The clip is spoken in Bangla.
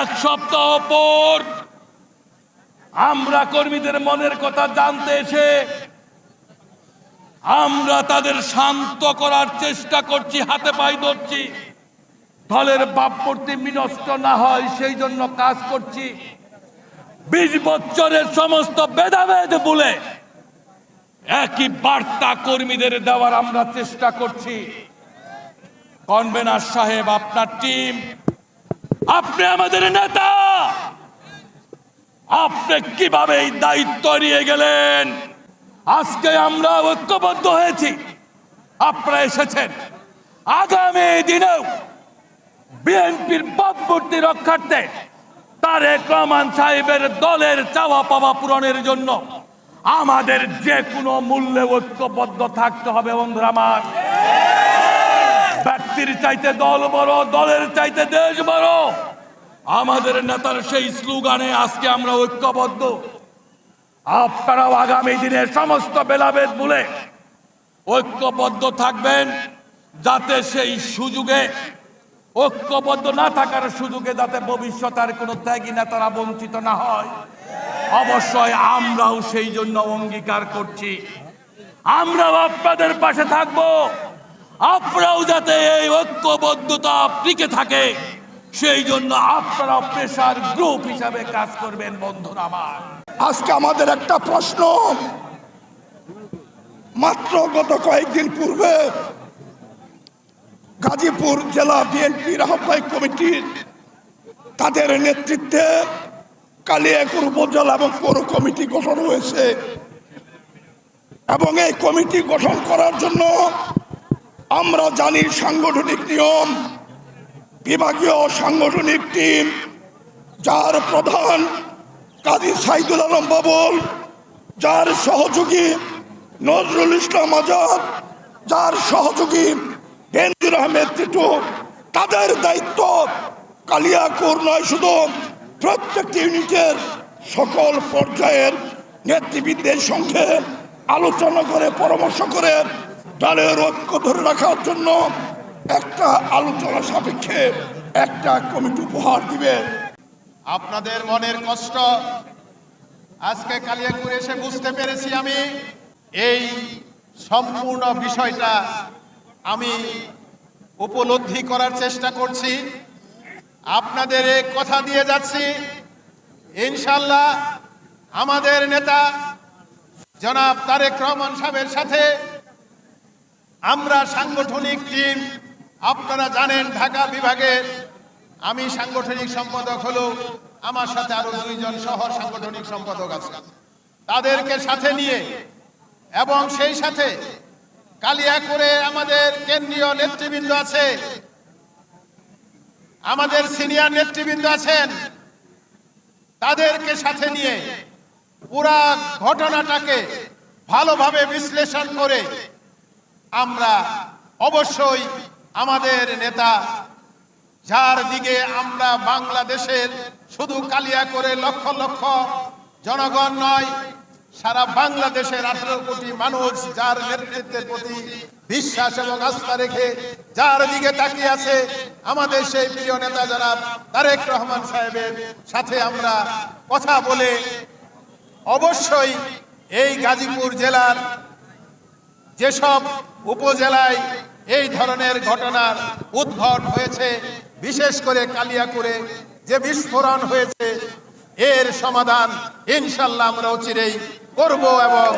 এক সপ্তাহ পর আমরা কর্মীদের মনের কথা জানতে এসে আমরা তাদের শান্ত করার চেষ্টা করছি, হাতে পাই ধরছি। দলের বাপমূর্তি বিনষ্ট না হয়, সেই জন্য কাজ করছি। বিশ বছরের সমস্ত ভেদাভেদ বলে একই বার্তা কর্মীদের দেওয়ার আমরা চেষ্টা করছি। কনভেনার সাহেব, আপনার টিম আপনি আমাদের নেতা। আপনি কীভাবে এই দায়িত্ব নিয়ে গেলেন? আজকে আমরা ঐক্যবদ্ধ হয়েছি। আপনারা এসেছেন। আগামী দিনেও বিএনপির ভাবমূর্তি রক্ষার্থে তারেক রহমান সাহেবের দলের চাওয়া পাওয়া পূরণের জন্য আমাদের যে কোনো মূল্যে ঐক্যবদ্ধ থাকতে হবে, বন্ধুরা আমার। ব্যক্তির চাইতে দল বড়, দলের চাইতে দেশ বড়। আমাদের নেতার সেই স্লোগানে আজকে আমরা ঐক্যবদ্ধ। আপনারাও আগামী দিনে সমস্ত বেলাভেদ বলে ঐক্যবদ্ধ থাকবেন, যাতে সেই সুযোগে, ঐক্যবদ্ধ না থাকার সুযোগে যাতে ভবিষ্যতের কোনো ত্যাগী নেতারা বঞ্চিত না হয়। অবশ্যই আমরাও সেই জন্য অঙ্গীকার করছি। আমরাও আপনাদের পাশে থাকব। আপনারাও যাতে এই ঐক্যবদ্ধতা টিকে থাকে, সেই জন্য আপনারা প্রেশার গ্রুপ হিসাবে কাজ করবেন, বন্ধুরা আমার। আজকে আমাদের একটা প্রশ্ন। মাত্র গত কয়েকদিন পূর্বে গাজীপুর জেলা বিএনপির আহ্বায়ক কমিটির তাদের নেতৃত্বে কালিয়াকুর উপজেলা এবং পৌর কমিটি গঠন হয়েছে। এবং এই কমিটি গঠন করার জন্য আমরা জানি সাংগঠনিক নিয়ম, বিভাগীয় সাংগঠনিক টিম, যার প্রধান কাজী সাইদুল আলম বাবুল, যার সহযোগী নজরুল ইসলাম আজাদ, যার সহযোগী বেনজুর আহমেদ টিটু, তাদের দায়িত্ব কালিয়াকুর নয়, শুধু প্রত্যেকটি ইউনিটের সকল পর্যায়ের নেতৃবৃন্দের সঙ্গে আলোচনা করে, পরামর্শ করে দলের ঐক্য ধরে রাখার জন্য একটা আলোচনা সাপেক্ষে একটা কমিটি উপহার দিবে। আপনাদের মনের কষ্ট, আজকে কালিয়াকুর এসে বুঝতে পেরেছি আমি, এই সম্পূর্ণ বিষয়টা আমি উপলব্ধি করার চেষ্টা করছি। আপনাদের কথা দিয়ে যাচ্ছি। ইনশাল্লাহ আমাদের নেতা জনাব তারেক রহমান সাহেবের সাথে আমরা সাংগঠনিক টিম, আপনারা জানেন ঢাকা বিভাগের আমি সাংগঠনিক সম্পাদক হলো আমার সাথে আরও দুইজন শহর সাংগঠনিক সম্পাদক আছে তাদেরকে সাথে নিয়ে এবং সেই সাথে কালিয়া করে আমাদের কেন্দ্রীয় নেতৃবৃন্দ আছে, আমাদের সিনিয়র নেতৃবৃন্দ আছেন। তাদেরকে সাথে নিয়ে পুরা ঘটনাটাকে ভালোভাবে বিশ্লেষণ করে আমরা অবশ্যই আমাদের নেতা, যার দিকে আমরা বাংলাদেশের শুধু কালিয়া করে লক্ষ লক্ষ জনগণ নয়, সারা বাংলাদেশের আঠারো কোটি মানুষ যার নেতৃত্বের প্রতি বিশ্বাস এবং আস্থা রেখে যার দিকে তাকিয়ে আছে, আমাদের সেই প্রিয় নেতা জনাব তারেক রহমান সাহেবের সাথে আমরা কথা বলে অবশ্যই এই গাজীপুর জেলার যেসব উপজেলায় এই ধরনের ঘটনার উদ্ভট হয়েছে, বিশেষ করে কালিয়াকুরে যে বিস্ফোরণ হয়েছে, এর সমাধান ইনশাল্লাহ আমরা অচিরেই করব এবং